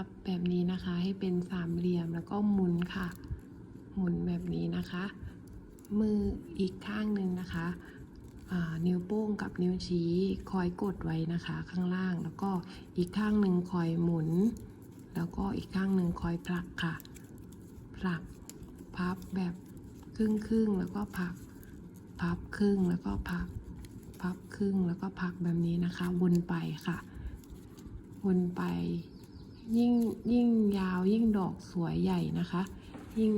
ับแบบนี้นะคะ ให้เป็นสามเหลี่ยมแล้วก็หมุนค่ะ หมุนแบบนี้นะคะ มืออีกข้างหนึ่งนะคะนิ้วโป้งกับนิ้วชี้คอยกดไว้นะคะ ข้างล่าง แล้วก็อีกข้างหนึ่งคอยหมุน แล้วก็อีกข้างหนึ่งคอยผลักค่ะ ผลักพับแบบครึ่งครึ่งแล้วก็ผลัก พับครึ่งแล้วก็พัก พับครึ่งแล้วก็พักแบบนี้นะคะ วนไปค่ะ วนไป ยิ่งยิ่งยาวยิ่งดอกสวยใหญ่นะคะ ยิ่ง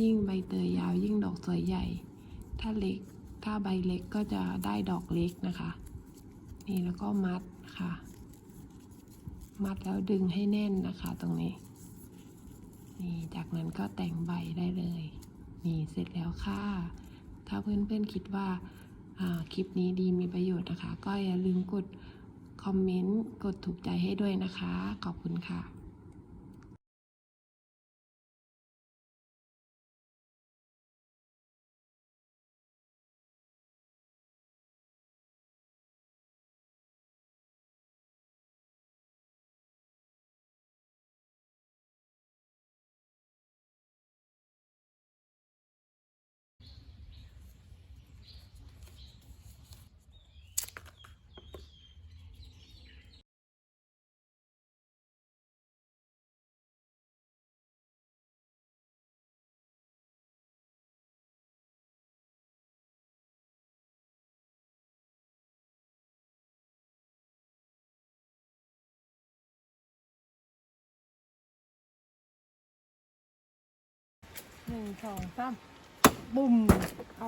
ยิ่งใบเตยยาวยิ่งดอกสวยใหญ่ ถ้าเล็กถ้าใบเล็กก็จะได้ดอกเล็กนะคะ นี่แล้วก็มัดค่ะ มัดแล้วดึงให้แน่นนะคะตรงนี้ นี่จากนั้นก็แต่งใบได้เลย นี่เสร็จแล้วค่ะ ถ้าเพื่อนๆคิดว่าคลิปนี้ดีมีประโยชน์นะคะ ก็อย่าลืมกด คอมเมนต์ กดถูกใจให้ด้วยนะคะ ขอบคุณค่ะ หนึ่งสองสามบุ่มเอา